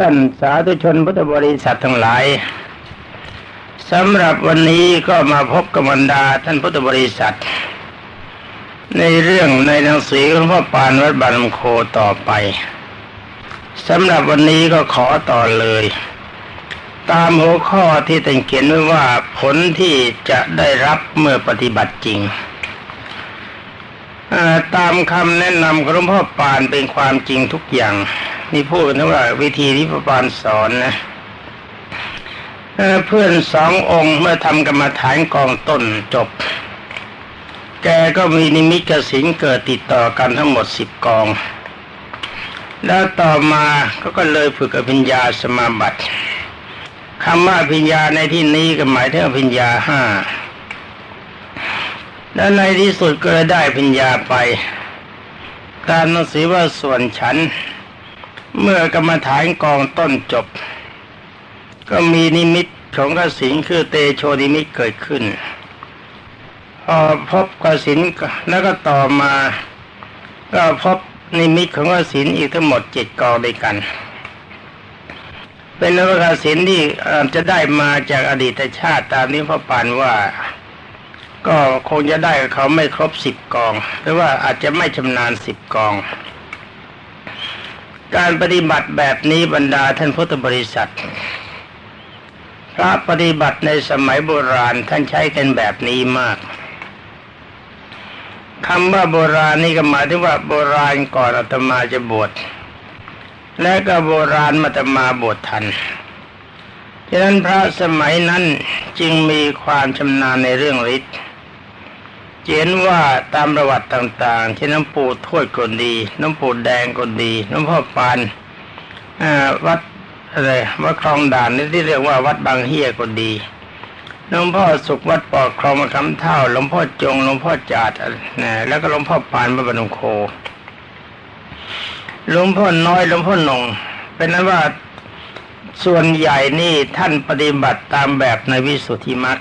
ท่านสาธุชนพุทธบริษัททั้งหลายสำหรับวันนี้ก็มาพบกับบรรดาท่านพุทธบริษัท ในเรื่องในหนังสือของพ่อปานวัดบารมโคต่อไปสำหรับวันนี้ก็ขอต่อเลย ตามหัวข้อที่ตั้งเขียนไว้ว่าผลที่จะได้รับเมื่อปฏิบัติจริง ตามคำแนะนำของหลวงพ่อปานเป็นความจริงทุกอย่างนี่พูดนะว่าวิธีที่พระปานสอนนะเพื่อนสององค์เมื่อทำกรรมฐานกองต้นจบ แกก็มีนิมิตกสินเกิดติดต่อกันทั้งหมดสิบกอง แล้วต่อมาก็ก็เลยฝึกอภิญญาสมาบัติคำว่าอภิญญาในที่นี้ก็หมายถึงอภิญญาห้า แล้วในที่สุดก็ได้อภิญญาไป การนังสือว่าส่วนฉัน เมื่อกรรมฐานกองต้นจบ ก็มีนิมิตของกสินคือเตโชนิมิตเกิดขึ้น พอพบกสินแล้วก็ต่อมา ก็พบนิมิตของกสินอีกทั้งหมดเจ็ดกองด้วยกัน เป็นนวกสินที่จะได้มาจากอดีตชาติตามนี้พ่อปานว่า ก็คงจะได้เขาไม่ครบสิบกอง หรือว่าอาจจะไม่ชำนาญสิบกอง การปฏิบัติแบบนี้บรรดาท่านพุทธบริษัท พระปฏิบัติในสมัยโบราณท่านใช้กันแบบนี้มากคำว่าโบราณนี่ก็หมายถึงว่าโบราณก่อนอาตมาจะบวชและก็โบราณมาตมาบวชทันฉะนั้นพระสมัยนั้นจึงมีความชำนาญในเรื่องฤทธิ์ เห็นว่าตามประวัติต่างๆเช่นน้ำปูทวดก็ดี น้ำปูแดงก็ดี น้ำพ่อปานวัดอะไรวัดคลองด่านนี่ที่เรียกว่าวัดบางเฮียก็ดีหลวงพ่อสุขวัดปอกคลองมาคำเท่าหลวงพ่อจงหลวงพ่อจาดนะแล้วก็หลวงพ่อปานพระบรมโคหลวงพ่อน้อยหลวงพ่อหนงเป็นนั้นว่าส่วนใหญ่นี่ท่านปฏิบัติตามแบบในวิสุทธิมรรค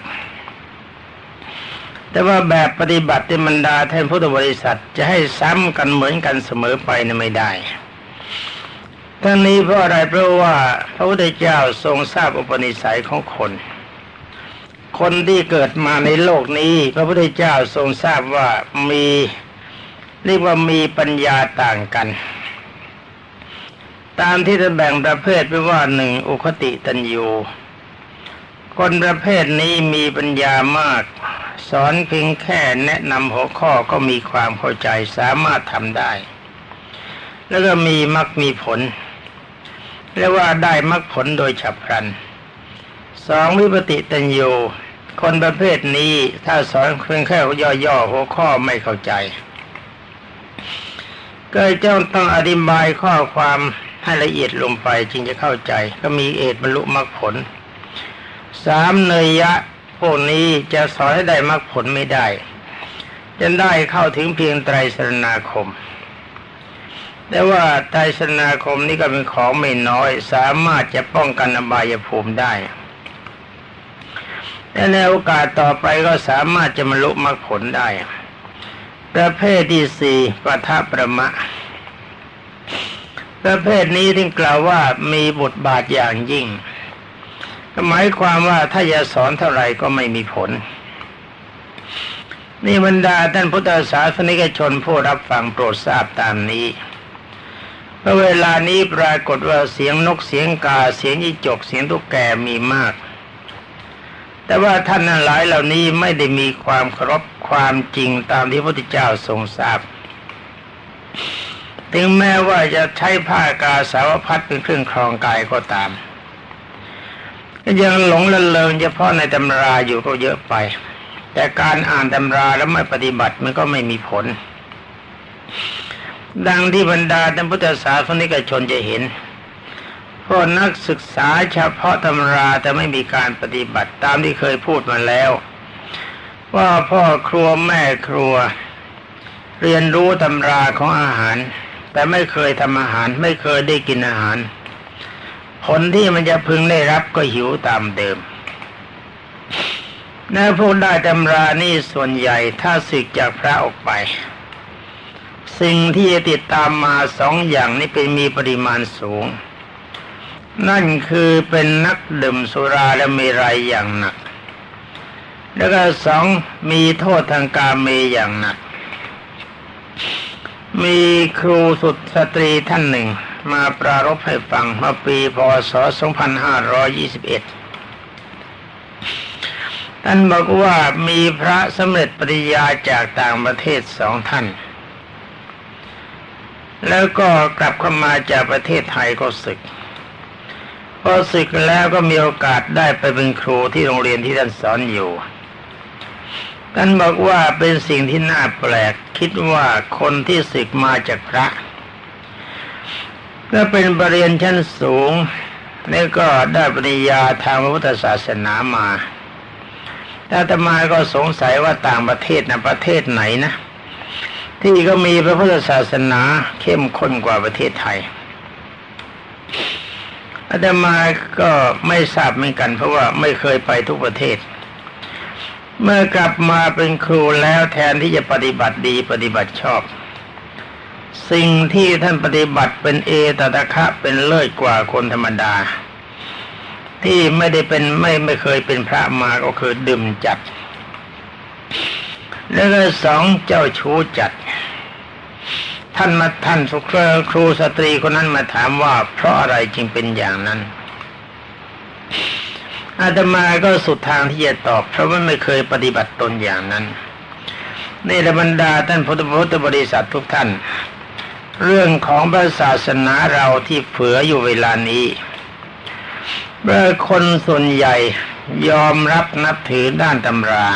แต่ว่าแบบปฏิบัติที่บรรดาท่านพุทธบริษัทจะให้ซ้ำกันเหมือนกันเสมอไปนี่ไม่ได้ทั้งนี้เพราะอะไรเพราะว่าพระพุทธเจ้าทรงทราบอุปนิสัยของคน คนที่เกิดมาในโลกนี้ พระพุทธเจ้าทรงทราบว่ามีเรียกว่ามีปัญญาต่างกัน ตามที่จะแบ่งประเภทไปว่าหนึ่งอุคติตัญญูคนประเภทนี้มีปัญญามาก สอนเพียงแค่แนะนำหัวข้อก็มีความเข้าใจสามารถทำได้ แล้วก็มีมรรคมีผลเรียกว่าได้มรรคผลโดยฉับพลันสองวิปติตัญญูคนประเภทนี้ถ้าสอนเพียงแค่ย่อๆหัวข้อไม่เข้าใจ ก็จ้าต้องอธิบายข้อความให้ละเอียดลงไปจึงจะเข้าใจ ก็มีเอตบรรลุมรรคผลสามเนยยะ พวกนี้จะสอนให้ได้มรรคผลไม่ได้จะได้เข้าถึงเพียงไตรสรณาคม แต่ว่าไตรสรณาคมนี้ก็เป็นของไม่น้อย สามารถจะป้องกันอบายภูมิได้และในโอกาสต่อไปก็สามารถจะบรรลุมรรคผลได้ ประเภทที่สี่ปัทประมะ ประเภทนี้ที่กล่าวว่ามีบทบาทอย่างยิ่ง หมายความว่าถ้าจะสอนเท่าไหร่ก็ไม่มีผล นี่บรรดาท่านพุทธศาสนิกชนผู้รับฟังโปรดทราบตามนี้เมื่อเวลานี้ปรากฏว่าเสียงนกเสียงกาเสียงยี่จกเสียงตุ๊กแกมีมาก แต่ว่าท่านนั้นหลายเหล่านี้ไม่ได้มีความเคารพความจริงตามที่พระพุทธเจ้าทรงทราบถึงแม้ว่าจะใช้ผ้ากาสาวพัดเป็นเครื่องครองกายก็ตาม ยังหลงละเลงเฉพาะในตำราอยู่ก็เยอะไป แต่การอ่านตำราแล้วไม่ปฏิบัติมันก็ไม่มีผล ดังที่บรรดาท่านพุทธศาสนิกชนจะเห็นพวกนักศึกษาเฉพาะตำราแต่ไม่มีการปฏิบัติตามที่เคยพูดมาแล้ว ว่าพ่อครัวแม่ครัว เรียนรู้ตำราของอาหาร แต่ไม่เคยทำอาหาร ไม่เคยได้กินอาหาร ผลที่มันจะพึงได้รับก็หิวตามเดิมนพวกได้ตำรานี่ส่วนใหญ่ถ้าสึกจากพระออกไป สิ่งที่จะติดตามมาสองอย่างนี้เป็นมีปริมาณสูง นั่นคือเป็นนักดื่มสุราและมีไรอย่างหนัก แล้วก็สองมีโทษทางการเมีอย่างหนัก มีครูสุดสตรีท่านหนึ่ง มาปรารภให้ฟังเมื่อปีพศ 2521 ท่านบอกว่ามีพระสำเร็จปริยาจากต่างประเทศสองท่าน แล้วก็กลับเข้ามาจากประเทศไทยก็ศึก พอศึกแล้วก็มีโอกาสได้ไปเป็นครูที่โรงเรียนที่ท่านสอนอยู่ท่านบอกว่าเป็นสิ่งที่น่าแปลกคิดว่าคนที่ศึกมาจากพระ ก็เป็นบริเรียนชั้นสูงแล้วก็ได้ปริญญาทางพระพุทธศาสนามาแต่ตมาก็สงสัยว่าต่างประเทศนะประเทศไหนนะ ที่ก็มีพระพุทธศาสนาเข้มข้นกว่าประเทศไทยอาตมาก็ไม่ทราบเหมือนกัน เพราะว่าไม่เคยไปทุกประเทศ เมื่อกลับมาเป็นครูแล้วแทนที่จะปฏิบัติดีปฏิบัติชอบ สิ่งที่ท่านปฏิบัติเป็นเอตตะคะเป็นเลิศกว่าคนธรรมดา ที่ไม่ได้เป็นไม่ไม่เคยเป็นพระมาก็คือดื่มจัด แล้วก็สองเจ้าชู้จัด ท่านมาท่านสุครครูสตรีคนนั้นมาถามว่าเพราะอะไรจึงเป็นอย่างนั้นอาตมาก็สุดทางที่จะตอบ เพราะว่าไม่เคยปฏิบัติตนอย่างนั้นในระบรรดาท่านพุทธพุทธบริษัททุกท่าน เรื่องของพระศาสนาเราที่เผืออยู่เวลานี้เมื่อคนส่วนใหญ่ยอมรับนับถือด้านตำรา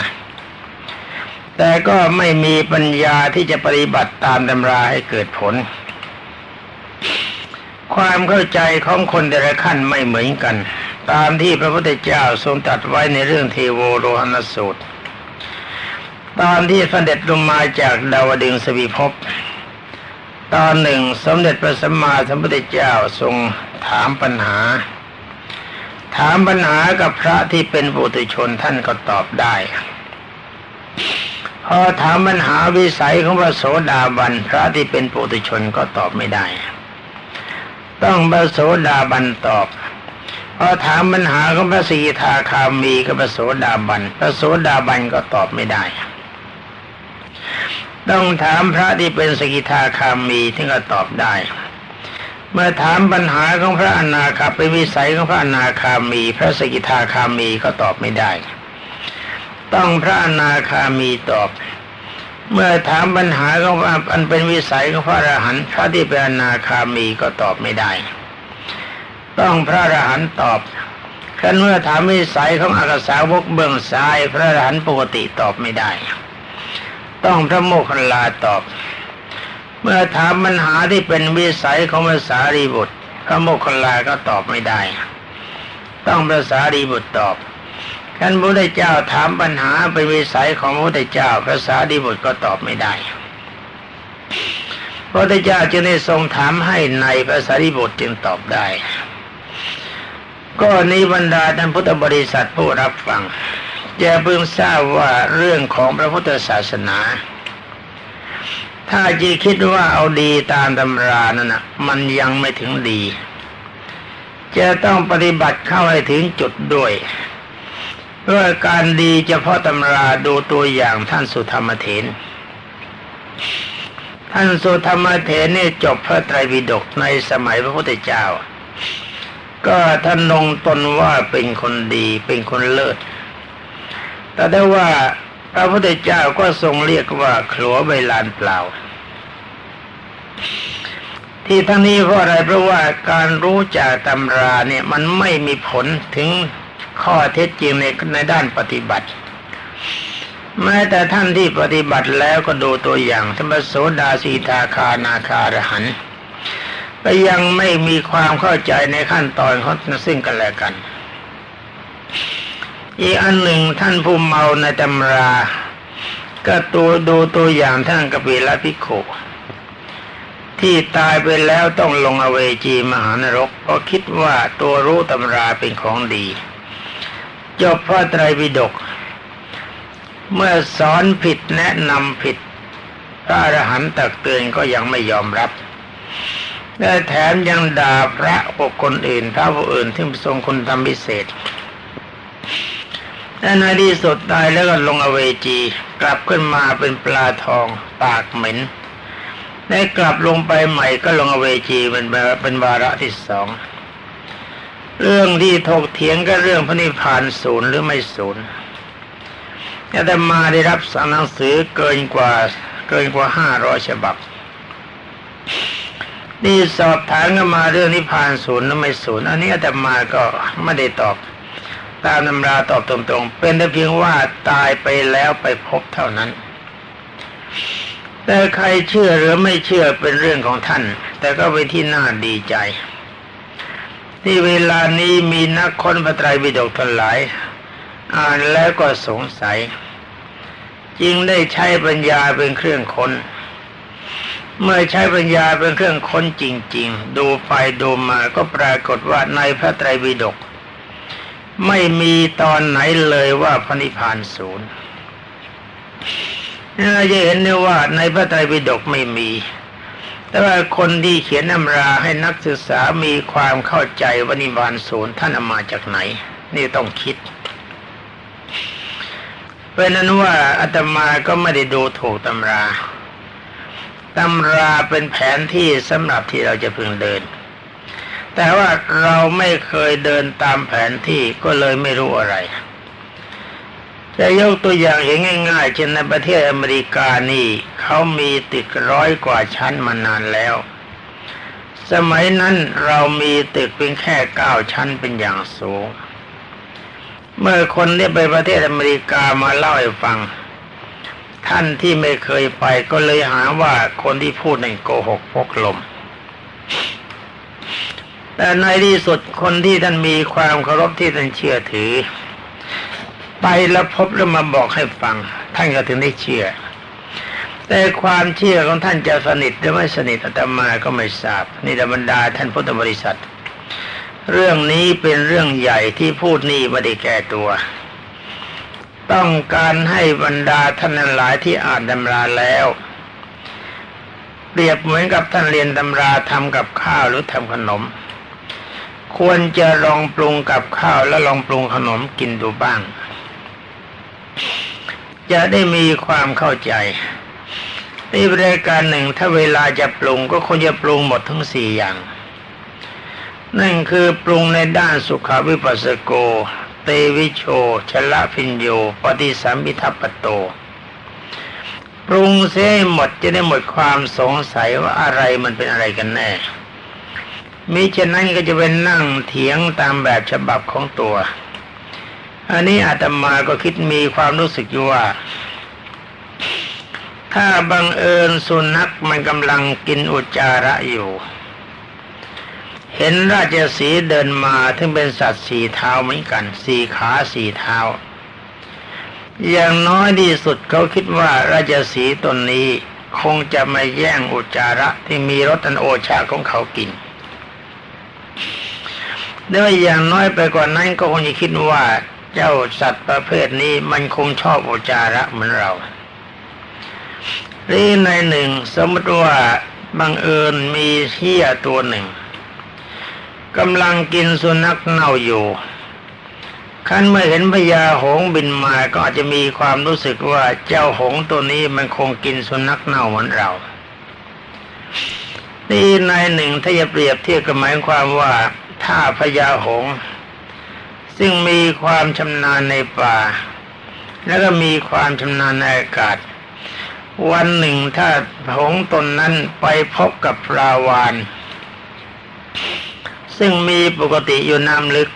แต่ก็ไม่มีปัญญาที่จะปฏิบัติตามตำราให้เกิดผล ความเข้าใจของคนแต่ละขั้นไม่เหมือนกัน ตามที่พระพุทธเจ้าทรงตรัสไว้ในเรื่องเทโวโรหณสูตรตอนที่เสด็จลงมาจากดาวดึงสวีภพ ตอนหนึ่งสมเด็จพระสัมมาสัมพุทธเจ้าทรงถามปัญหา ถามปัญหากับพระที่เป็นปุถุชนท่านก็ตอบได้พอถามปัญหาวิสัยของพระโสดาบันพระที่เป็นปุถุชนก็ตอบไม่ได้ ต้องพระโสดาบันตอบพอถามปัญหาของพระสีทาคามีกับพระโสดาบันพระโสดาบันก็ตอบไม่ได้ ต้องถามพระที่เป็นสกิทาคามีถึงจะตอบได้ เมื่อถามปัญหาของพระอนาคาเป็นวิสัยของพระอนาคามี พระสกิทาคามีก็ตอบไม่ได้ ต้องพระอนาคามีตอบ เมื่อถามปัญหาของอันเป็นวิสัยของพระอรหันต์พระที่เป็นอนาคามีก็ตอบไม่ได้ ต้องพระอรหันต์ตอบคันเมื่อถามวิสัยของอากาสาวกเบื้องซ้าย พระอรหันต์ปกติตอบไม่ได้ ต้องพระโมคคัลลาตอบ เมื่อถามปัญหาที่เป็นวิสัยของภาษารีบุตร พระโมคคัลลาก็ตอบไม่ได้ ต้องภาษารีบุตรตอบท่านพระพุทธเจ้าถามปัญหาเป็นวิสัยของพระพุทธเจ้าภาษาดีบุตรก็ตอบไม่ได้พระพุทธเจ้าจึงได้ทรงถามให้ในภาษาดีบุตรจึงตอบได้ ก็นี้บรรดาท่านพุทธบริษัทผู้รับฟัง จะเพิ่งทราบว่าเรื่องของพระพุทธศาสนา ถ้าจีคิดว่าเอาดีตามตำรานั่นนะมันยังไม่ถึงดี จะต้องปฏิบัติเข้าให้ถึงจุดด้วยด้วยการดีเฉพาะตำราดูตัวอย่างท่านสุธรรมเถนท่านสุธรรมเถนนี่จบพระไตรปิฎกในสมัยพระพุทธเจ้า ก็ท่านลงตนว่าเป็นคนดีเป็นคนเลิศ แต่ได้ว่าพระพุทธเจ้าก็ทรงเรียกว่าขลัวใบลานเปล่า ที่ทั้งนี้เพราะอะไรเพราะว่าการรู้จากตำราเนี่ยมันไม่มีผลถึงข้อเท็จจริงในในด้านปฏิบัติแม้แต่ท่านที่ปฏิบัติแล้วก็ดูตัวอย่างธรรมโสดาสีทาคานาคารหันก็ยังไม่มีความเข้าใจในขั้นตอนเขาซึ่งกันและกัน อีกอันหนึ่งท่านผู้เมาในตำรา ก็ตัวดูตัวอย่างท่านกปิลพิโคที่ตายไปแล้วต้องลงอเวจีมหานรกเพราะคิดว่าตัวรู้ตำราเป็นของดีจบพระไตรปิฎกเมื่อสอนผิดแนะนำผิด พระอรหันต์ตักเตือนก็ยังไม่ยอมรับและแถมยังด่าพระบุคคลอื่นพระผู้อื่นที่ทรงคุณธรรมพิเศษ และในที่สุดตายแล้วก็ลงอเวจี กลับขึ้นมาเป็นปลาทองปากเหม็นได้กลับลงไปใหม่ก็ลงอเวจีเป็นเป็นวาระที่สองเรื่องที่ถกเถียงก็เรื่องพระนิพพานศูนย์หรือไม่ศูนย์อาตมาได้รับสั่งหนังสือเกินกว่าเกินกว่าห้าร้อยฉบับ นี่สอบถามกันมาเรื่องนิพพานศูนย์หรือไม่ศูนย์อันนี้อาตมาก็ไม่ได้ตอบ ตามตำราตอบตรงๆ เป็นแต่เพียงว่าตายไปแล้วไปพบเท่านั้น แต่ใครเชื่อหรือไม่เชื่อเป็นเรื่องของท่าน แต่ก็เป็นที่น่าดีใจ ที่เวลานี้มีนักค้นพระไตรปิฎกทั้งหลาย อ่านแล้วก็สงสัย จึงได้ใช้ปัญญาเป็นเครื่องค้นเมื่อใช้ปัญญาเป็นเครื่องค้นจริง ๆ ดูไปดูมาก็ปรากฏว่าในพระไตรปิฎก ไม่มีตอนไหนเลยว่าพระนิพพานศูนย์เราจะเห็นได้ว่าในพระไตรปิฎกไม่มี แต่ว่าคนที่เขียนนำราให้นักศึกษามีความเข้าใจว่านิพพานศูนย์ท่านมาจากไหน นี่ต้องคิดพราะนั้นว่าอาตมาก็ไม่ได้ดูถูกตำราตำราเป็นแผนที่สำหรับที่เราจะพึงเดิน แต่ว่าเราไม่เคยเดินตามแผนที่ก็เลยไม่รู้อะไร จะยกตัวอย่างเห็นง่าย ๆ เช่นในประเทศอเมริกานี่เขามีตึกร้อยกว่าชั้นมานานแล้ว สมัยนั้นเรามีตึกเพียงแค่เก้าชั้นเป็นอย่างสูง เมื่อคนที่ไปประเทศอเมริกามาเล่าให้ฟัง ท่านที่ไม่เคยไปก็เลยหาว่าคนที่พูดนั่นโกหกพกลม แต่ในที่สุดคนที่ท่านมีความเคารพที่ท่านเชื่อถือ ไปแล้วพบแล้วมาบอกให้ฟัง ท่านก็ถึงได้เชื่อ แต่ความเชื่อของท่านจะสนิทหรือไม่สนิทอาตมาก็ไม่ทราบนี่ธรรมดาท่านพุทธบริษัท เรื่องนี้เป็นเรื่องใหญ่ที่พูดนี่ไม่ได้แก้ตัว ต้องการให้บรรดาท่านหลายที่อ่านตำราแล้วเปรียบเหมือนกับท่านเรียนตำราทำกับข้าวหรือทำขนม ควรจะลองปรุงกับข้าวแล้วลองปรุงขนมกินดูบ้าง จะได้มีความเข้าใจในบริการหนึ่งถ้าเวลาจะปรุงก็ควรจะปรุงหมดทั้งสี่อย่างนั่นคือปรุงในด้านสุขาวิปัสสโก เตวิโชชละพิญโย ปฏิสัมพิทัปโต ปรุงเสียหมดจะได้หมดความสงสัยว่าอะไรมันเป็นอะไรกันแน่ มิฉะนั้นก็จะเป็นนั่งเถียงตามแบบฉบับของตัว อันนี้อาตมาก็คิดมีความรู้สึกอยู่ว่า ถ้าบังเอิญสุนัขมันกำลังกินอุจจาระอยู่ เห็นราชสีเดินมาถึงเป็นสัตว์สี่เท้าเหมือนกัน สี่ขาสี่เท้า อย่างน้อยที่สุดเขาคิดว่าราชสีตนนี้คงจะไม่แย่งอุจจาระที่มีรสอันโอชาของเขากิน ด้วยอย่างน้อยไปกว่านั้นก็คงจะคิดว่าเจ้าสัตว์ประเภทนี้มันคงชอบอุจาระเหมือนเราหรือในหนึ่งสมมติว่าบังเอิญมีเฮียตัวหนึ่งกำลังกินสุนัขเน่าอยู่ขั้นเมื่อเห็นพญาหงบินมาก็อาจจะมีความรู้สึกว่าเจ้าหงตัวนี้มันคงกินสุนัขเน่าเหมือนเรานี่ในหนึ่งถ้าจะเปรียบเทียบกับหมายความว่า ถ้าพญาหง ซึ่งมีความชำนาญในป่า แล้วก็มีความชำนาญในอากาศ วันหนึ่งถ้าหงตนนั้นไปพบกับปลาวาน ซึ่งมีปกติอยู่น้ำลึก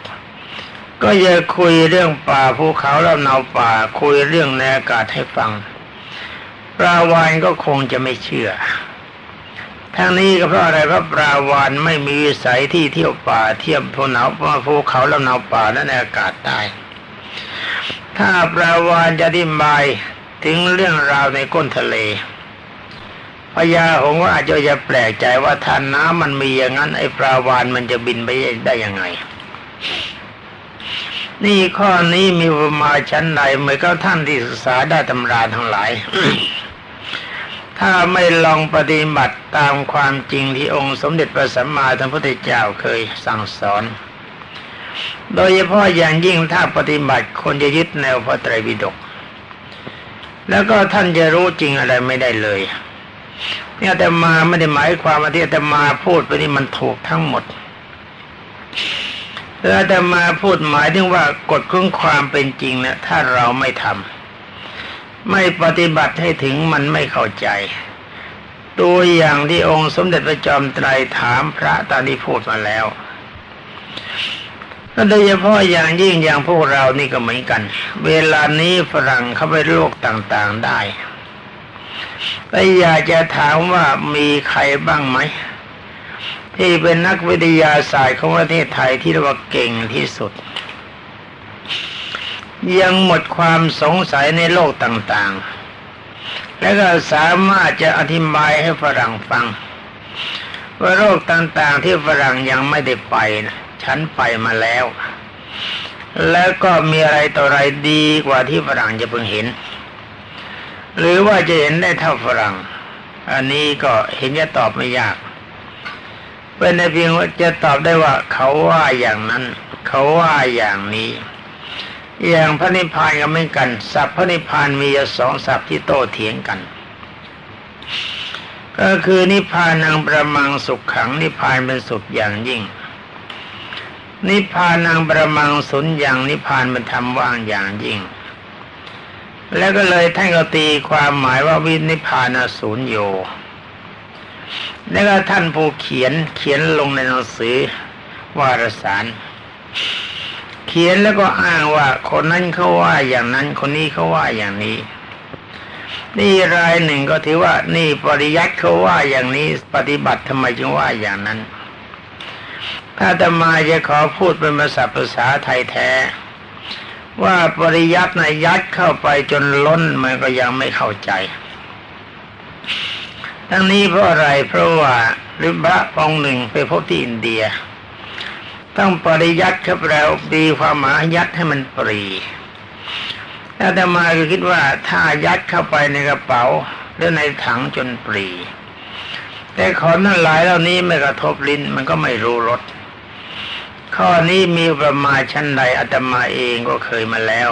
ก็จะคุยเรื่องป่าภูเขาแล้วเนาป่า คุยเรื่องในอากาศให้ฟังปลาวานก็คงจะไม่เชื่อ ทางนี้ก็เพราะอะไรเพราะปลาวานไม่มีวิสัยที่เที่ยวป่าเทียบภูเขาภูเขาแล้วเนาป่าและในอากาศได้ ถ้าปลาวานจะอธิบายถึงเรื่องราวในก้นทะเลพญาหงก็อาจจะจะแปลกใจว่าทานน้ำมันมีอย่างนั้น ไอ้ปลาวานมันจะบินไปได้ยังไง นี่ข้อนี้มีประมาชั้นใดเมื่อก็ท่านที่ศึกษาได้ตำราทั้งหลาย ถ้าไม่ลองปฏิบัติตามความจริงที่องค์สมเด็จพระสัมมาสัมพุทธเจ้าเคยสั่งสอน โดยเฉพาะอย่างยิ่งถ้าปฏิบัติคนจะยึดแนวพระไตรปิฎกแล้วก็ท่านจะรู้จริงอะไรไม่ได้เลยเนี่ยแต่มาไม่ได้หมายความว่าที่แต่มาพูดไปนี่มันถูกทั้งหมดเออแต่มาพูดหมายถึงว่ากฎของความเป็นจริงนะถ้าเราไม่ทำ ไม่ปฏิบัติให้ถึงมันไม่เข้าใจ ตัวอย่างที่องค์สมเด็จพระจอมไตรถามพระตาที่พูดมาแล้วโดยเฉพาะอย่างยิ่งอย่างพวกเรานี่ก็เหมือนกัน เวลานี้ฝรั่งเข้าไปโลกต่างๆได้แต่อยากจะถามว่ามีใครบ้างไหม ที่เป็นนักวิทยาศาสตร์ของประเทศไทยที่เรียกว่าเก่งที่สุด ยังหมดความสงสัยในโลกต่างๆ และก็สามารถจะอธิบายให้ฝรั่งฟัง ว่าโรคต่างๆที่ฝรั่งยังไม่ได้ไปนะฉันไปมาแล้ว แล้วก็มีอะไรต่ออะไรดีกว่าที่ฝรั่งจะเพิ่งเห็น หรือว่าจะเห็นได้เท่าฝรั่ง อันนี้ก็เห็นจะตอบไม่ยากเป็นในเพียงว่าจะตอบได้ว่าเขาว่าอย่างนั้น เขาว่าอย่างนี้ อย่างพระนิพพานก็เหมือนกันสัพพระนิพพานมีสองสัพที่โต้เถียงกัน ก็คือนิพพานังประมังสุขขัง นิพพานเป็นสุขอย่างยิ่ง นิพพานังประมังสุญอย่างนิพพานเป็นธรรมว่างอย่างยิ่ง แล้วก็เลยท่านก็ตีความหมายว่าวินิพพานศูนย์โยแล้วก็ท่านผู้เขียนเขียนลงในหนังสือวารสาร เขียนแล้วก็อ้างว่าคนนั้นเขาว่าอย่างนั้นคนนี้เขาว่าอย่างนี้ นี่รายหนึ่งก็ถือว่า นี่ปริยัติเขาว่าอย่างนี้ปฏิบัติทำไมจึงว่าอย่างนั้น ถ้าจะมาจะขอพูดเป็นภาษาภาษาไทยแท้ ว่าปริยัติในยัดเข้าไปจนล้นมันก็ยังไม่เข้าใจ ทั้งนี้เพราะอะไรเพราะว่าหรือพระองค์หนึ่งไปพบที่อินเดีย ต้องปริยัติครับแล้วดีความหมายยัดให้มันปรีถ้าจะมาก็คิดว่าถ้ายัดเข้าไปในกระเป๋าหรือในถังจนปรี แต่ของนั้นหลายเหล่านี้ไม่กระทบลิ้นมันก็ไม่รู้รสข้อนี้มีประมาชั้นใดอาตมาเองก็เคยมาแล้ว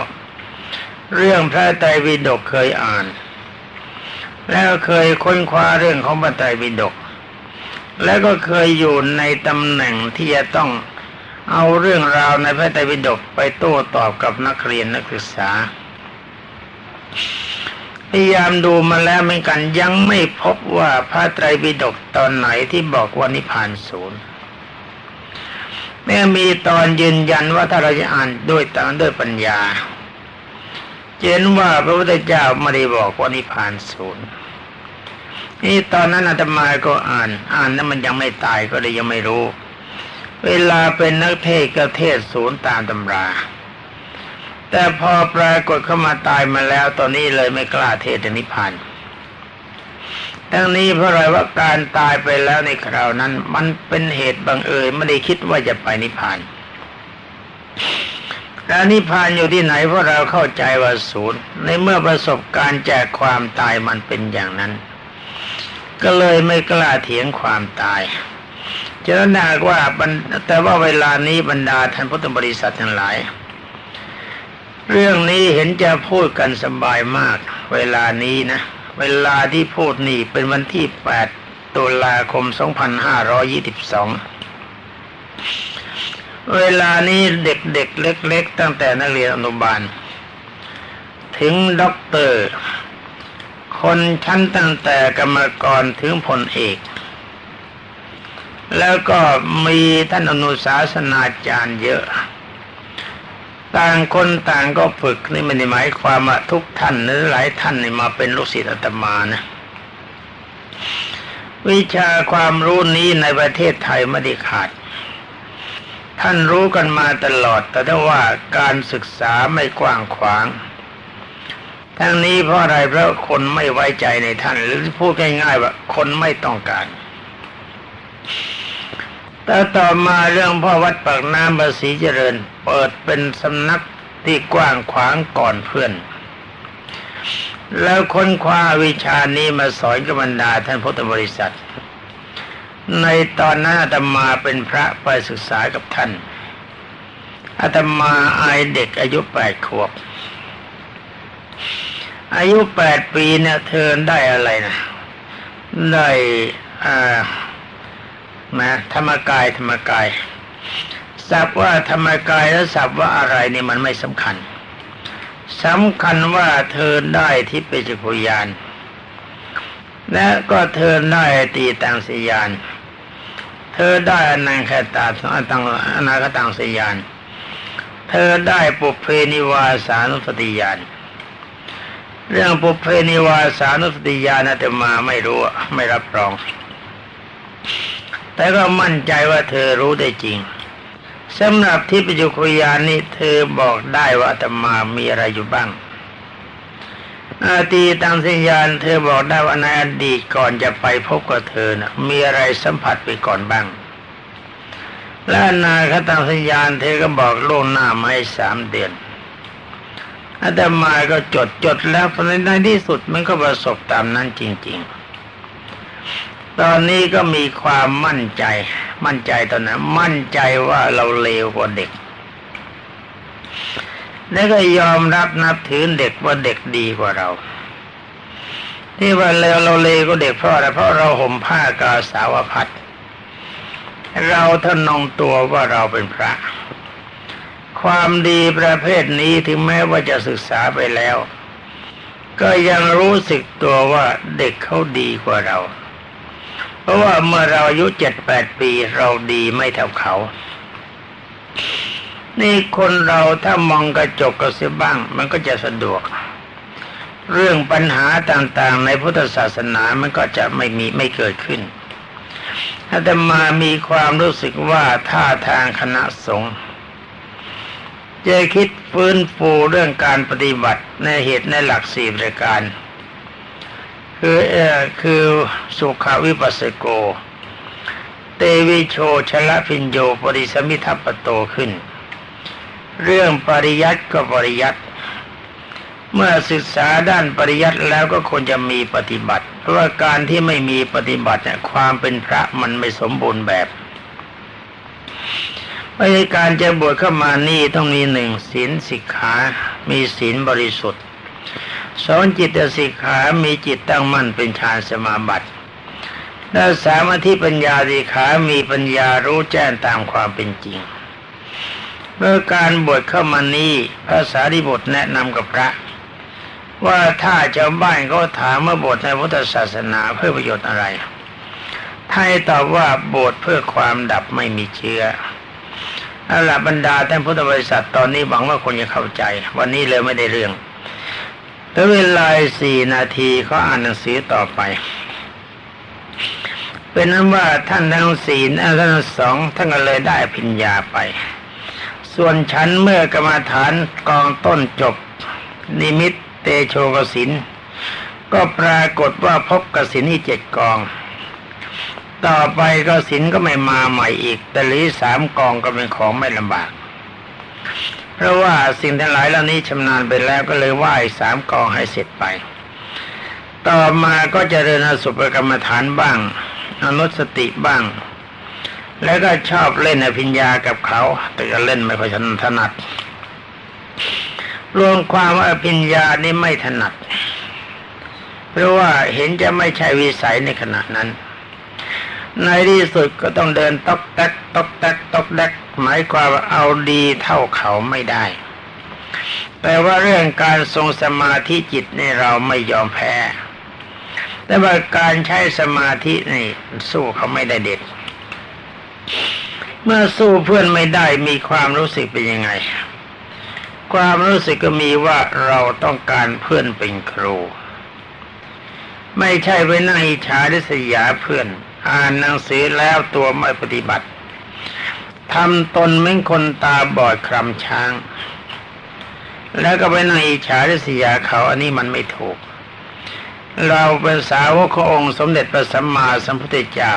เรื่องพระไตรปิฎกเคยอ่าน แล้วเคยค้นคว้าเรื่องของพระไตรปิฎกแล้วก็เคยอยู่ในตำแหน่งที่จะต้อง เอาเรื่องราวในพระไตรปิฎกไปโต้ตอบกับนักเรียนนักศึกษา พยายามดูมาแล้วเหมือนกันยังไม่พบว่าพระไตรปิฎกตอนไหนที่บอกว่านิพพานศูนย์แม้มีตอนยืนยันว่าถ้าเราจะอ่านด้วยตามด้วยปัญญาเห็นว่าพระพุทธเจ้าไม่ได้บอกว่านิพพานศูนย์นี่ตอนนั้นอาตมาก็อ่าน อ่านนั้นมันยังไม่ตายก็เลยยังไม่รู้ เวลาเป็นนักเทศก็เทศศูนย์ตามตำรา แต่พอปรากฏเข้ามาตายมาแล้วตอนนี้เลยไม่กล้าเทศนิพพานทั้งนี้เพราะอะไรว่าการตายไปแล้วในคราวนั้น มันเป็นเหตุบังเอิญไม่ได้คิดว่าจะไปนิพพานการนิพพานอยู่ที่ไหนเพราะเราเข้าใจว่าศูนย์ ในเมื่อประสบการณ์จากความตายมันเป็นอย่างนั้น ก็เลยไม่กล้าเถียงความตาย จะนั้นหากว่าแต่ว่าเวลานี้บรรดาท่านพุทธบริษัททั้งหลาย เรื่องนี้เห็นจะพูดกันสบายมาก เวลานี้นะ เวลาที่พูดนี่เป็นวันที่ 8 ตุลาคม 2522 เวลานี้เด็กๆเล็ก ๆ ตั้งแต่นักเรียนอนุบาล ถึงด็อกเตอร์ คนชั้นตั้งแต่กรรมกรถึงพลเอก แล้วก็มีท่านอนุสาสนาจารย์เยอะ ต่างคนต่างก็ฝึกนี่ไม่ได้หมายความว่าทุกท่านหรือหลายท่านนี่มาเป็นลูกศิษย์อาตมานะวิชาความรู้นี้ในประเทศไทยไม่ได้ขาด ท่านรู้กันมาตลอด แต่ถ้าว่าการศึกษาไม่กว้างขวาง ทั้งนี้เพราะอะไรเพราะคนไม่ไว้ใจในท่าน หรือพูดง่ายๆว่าคนไม่ต้องการ แต่ต่อมาเรื่องพ่อวัดปากน้ำภาษีเจริญ เปิดเป็นสำนักที่กว้างขวางก่อนเพื่อน แล้วค้นคว้าวิชานี้มาสอนกับบรรดาท่านพุทธบริษัท ในตอนนั้นอาตมาเป็นพระไปศึกษากับท่านอาตมาอายเด็กอายุแปดขวบ อายุแปดปีเนี่ยเธอได้อะไรนะ ได้อ่า นะธรรมกายธรรมกายสับว่าธรรมกายและสับว่าอะไรนี่มันไม่สำคัญสำคัญว่าเธอได้ที่เปจกุยานและก็เธอได้ตีตังสยาน เธอได้อนังคตาอตังอนาคตังสยาน เธอได้ปุเพนิวาสานุสติยาน เรื่องปุเพนิวาสานุสติยานแต่มาไม่รู้ไม่รับรอง แต่ก็มั่นใจว่าเธอรู้ได้จริงสำหรับที่ปัจจุคยานนี้เธอบอกได้ว่าธรรมามีอะไรอยู่บ้าง อาตีตังสัญญาณ เธอบอกได้ว่าในอดีตก่อนจะไปพบกับเธอนะ่ะมีอะไรสัมผัสไปก่อนบ้าง และนาคตังสัญญาณ เธอก็บอกล่วงหน้ามาให้สามเดือนอาตมาก็จดจดแล้วในที่สุดมันก็ประสบตามนั้นจริง ๆ ตอนนี้ก็มีความมั่นใจ มั่นใจตอนนั้น มั่นใจว่าเราเลวกว่าเด็ก แล้วก็ยอมรับนับถือเด็กว่าเด็กดีกว่าเรา ที่ว่าเลวเราเลวก็เด็กเพราะอะไรเพราะเราห่มผ้ากาสาวพัดเราทนองตัวว่าเราเป็นพระ ความดีประเภทนี้ถึงแม้ว่าจะศึกษาไปแล้ว ก็ยังรู้สึกตัวว่าเด็กเขาดีกว่าเรา ราะว่าเมื่อเราอายุเจ็ดแปดปีเราดีไม่เท่าเขา นี่คนเราถ้ามองกระจกก็เสียบ้าง มันก็จะสะดวก เรื่องปัญหาต่างๆ ในพุทธศาสนามันก็จะไม่มีไม่เกิดขึ้นอาตมามีความรู้สึกว่าท่าทางคณะสงฆ์จะคิดฟื้นฟูเรื่องการปฏิบัติในเหตุในหลักสี่ประการ คือเออคือสุขวิปัสสโก เตวิโชชละพิญโยปริสมิทัปโตขึ้น เรื่องปริยัติก็ปริยัติเมื่อศึกษาด้านปริยัติแล้วก็ควรจะมีปฏิบัติ เพราะว่าการที่ไม่มีปฏิบัติเนี่ยความเป็นพระมันไม่สมบูรณ์แบบในการจะบวชเข้ามานี่ต้องมีหนึ่งศีลสิกขา มีศีลบริสุทธิ์ สอนจิตสิกขามีจิตตั้งมั่นเป็นฌานสมาบัติและสามาธิปัญญาสิกขามีปัญญารู้แจ้งตามความเป็นจริง เมื่อการบวชเข้ามานี้พระสารีบุตรแนะนำกับพระ ว่าถ้าชาวบ้านเขาถามว่าบวชในพุทธศาสนาเพื่อประโยชน์อะไรไทยตอบว่าบวชเพื่อความดับไม่มีเชื้ออาลบรรดาท่านพุทธบริษัทตอนนี้หวังว่าคนจะเข้าใจ วันนี้เลยไม่ได้เรื่อง แล้วเวลาสี่นาทีเขาอ่านหนังสือต่อไป เป็นนั้นว่าท่านทั้งสี่ท่านทั้งสองท่านก็เลยได้พิญญาไป ส่วนฉันเมื่อกรรมาฐานกองต้นจบ นิมิตเตโชกสิน ก็ปรากฏว่าพบกสินที่เจ็ดกอง ต่อไปกสินก็ไม่มาใหม่อีก แต่ลีสามกองก็เป็นของไม่ลำบาก เพราะว่าสิ่งทั้งหลายเหล่านี้ชำนาญไปแล้วก็เลยไหว้สามกองให้เสร็จไป ต่อมาก็จะเริญอสุภกรรมฐานบ้างอนุสติบ้าง แล้วก็ชอบเล่นอภิญญากับเขา แต่ก็เล่นไม่ค่อยถนัด รวมความว่าอภิญญานี่ไม่ถนัด เพราะว่าเห็นจะไม่ใช่วิสัยในขณะนั้น ในที่สุดก็ต้องเดินตอกแตกตอกแตกตอกแตกหมายความว่าเอาดีเท่าเขาไม่ได้ แต่ว่าเรื่องการทรงสมาธิจิตในเราไม่ยอมแพ้ แต่ว่าการใช้สมาธินี่สู้เขาไม่ได้เด็ด เมื่อสู้เพื่อนไม่ได้มีความรู้สึกเป็นยังไง ความรู้สึกก็มีว่าเราต้องการเพื่อนเป็นครู ไม่ใช่ไปนั่งอิจฉาริษยาเพื่อน อ่านหนังสือแล้วตัวไม่ปฏิบัติทำตนเหมือนคนตาบอดคลำช้าง แล้วก็ไปนั่งอิจฉาริษยาเขาอันนี้มันไม่ถูก เราเป็นสาวกขององค์สมเด็จพระสัมมาสัมพุทธเจ้า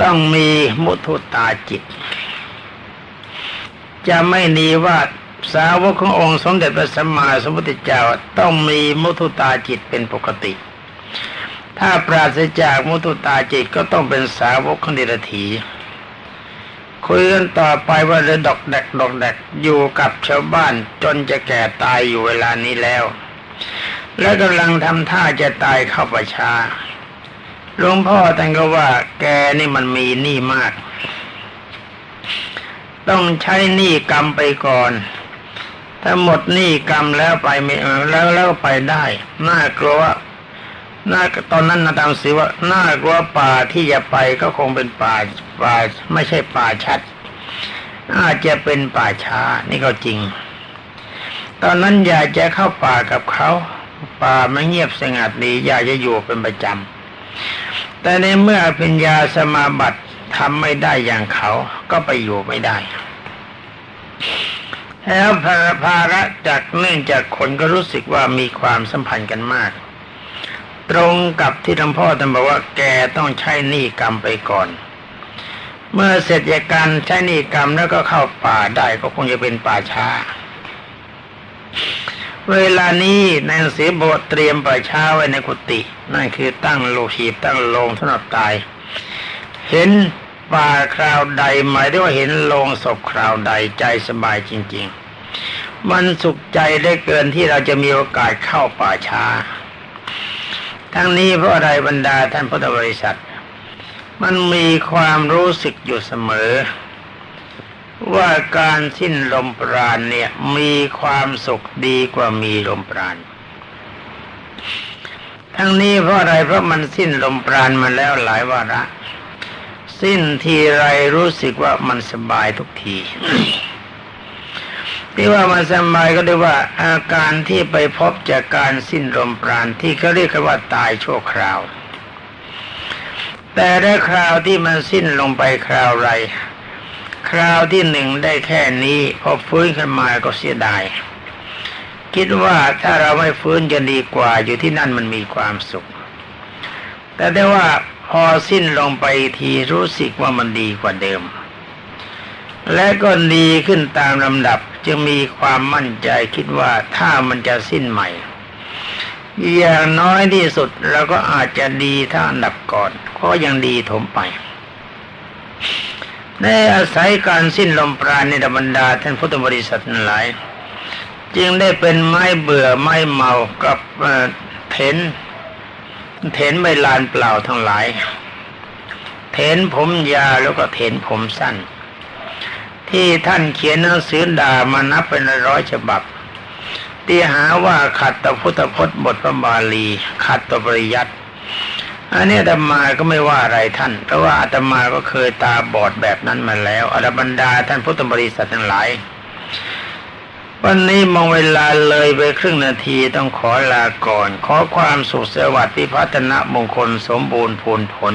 ต้องมีมุทุตาจิต จะไม่นีว่าสาวกขององค์สมเด็จพระสัมมาสัมพุทธเจ้าต้องมีมุทุตาจิตเป็นปกติ ถ้าปราศจากมุทุตาจิตก็ต้องเป็นสาวกของเดรัจฉีคุยกันต่อไปว่าเรือดอกแดกดอกแดกอยู่กับชาวบ้านจนจะแก่ตายอยู่เวลานี้แล้ว และกำลังทำท่าจะตายเข้าประชาหลวงพ่อท่านก็ว่า แกนี่มันมีหนี้มาก ต้องใช้หนี้กรรมไปก่อนถ้าหมดหนี้กรรมแล้วไปไม่แล้วแล้วไปได้น่ากลัวว่า น่าตอนนั้นนาตามสือว่าน่ากลัวป่าที่จะไปก็คงเป็นป่าป่าไม่ใช่ป่าชัด อาจจะเป็นป่าช้านี่ก็จริง ตอนนั้นอยากจะเข้าป่ากับเขา ป่าไม่เงียบสงัดดีอยากจะอยู่เป็นประจำแต่ในเมื่อปัญญาสมาบัติทำไม่ได้อย่างเขาก็ไปอยู่ไม่ได้แล้วภาระจากเนื่องจากคนก็รู้สึกว่ามีความสัมพันธ์กันมาก ตรงกับที่หลวงพ่อท่านบอกว่าแกต้องใช้หนี้กรรมไปก่อน เมื่อเสร็จจากการใช้หนี้กรรมแล้วก็เข้าป่าได้ก็คงจะเป็นป่าช้า เวลานี้ในนังสือโบทเตรียมป่าช้าไว้ในกุฏินั่นคือตั้งโลหีบตั้งโลงสำหรับตาย เห็นป่าคราวใดหมายถึงว่าเห็นโลงศพคราวใดใจสบายจริง ๆ มันสุขใจได้เกินที่เราจะมีโอกาสเข้าป่าช้า ทั้งนี้เพราะอะไรบรรดาท่านพุทธบริษัท มันมีความรู้สึกอยู่เสมอ ว่าการสิ้นลมปราณเนี่ยมีความสุขดีกว่ามีลมปราณทั้งนี้เพราะอะไรเพราะมันสิ้นลมปราณมาแล้วหลายวาระ สิ้นทีไรรู้สึกว่ามันสบายทุกที ที่ว่ามันสบายก็ได้ว่าอาการที่ไปพบจากการสิ้นลมปราณที่เขาเรียกว่าตายชั่วคราว แต่ได้คราวที่มันสิ้นลงไปคราวไร คราวที่หนึ่งได้แค่นี้ พอฟื้นขึ้นมาก็เสียดาย คิดว่าถ้าเราไม่ฟื้นจะดีกว่าอยู่ที่นั่นมันมีความสุข แต่ได้ว่าพอสิ้นลงไปทีรู้สึกว่ามันดีกว่าเดิม และก็ดีขึ้นตามลำดับ จึงมีความมั่นใจคิดว่าถ้ามันจะสิ้นใหม่ อย่างน้อยที่สุดเราก็อาจจะดีถ้าอันดับก่อนก็ยังดีถมไปในอาศัยการสิ้นลมปราณในบรรดาท่านพุทธบริษัทหลาย จึงได้เป็นไม้เบื่อไม้เมากับเถนเถนใบลานเปล่าทั้งหลาย เถนผมยาวแล้วก็เถนผมสั้น ที่ท่านเขียนหนังสือด่ามานับเป็นร้อยฉบับที่หาว่าขัดต่อพุทธพจน์บทพระบาลี ขัดต่อปริยัติอันนี้อาตมาก็ไม่ว่าอะไรท่าน เพราะว่าอาตมาก็เคยตาบอดแบบนั้นมาแล้วอรบรรดาท่านพุทธบริษัททั้งหลาย วันนี้มองเวลาเลยไปครึ่งนาทีต้องขอลาก่อน ขอความสุขสวัสดิ์พิพัฒนะมงคลสมบูรณ์ผลผล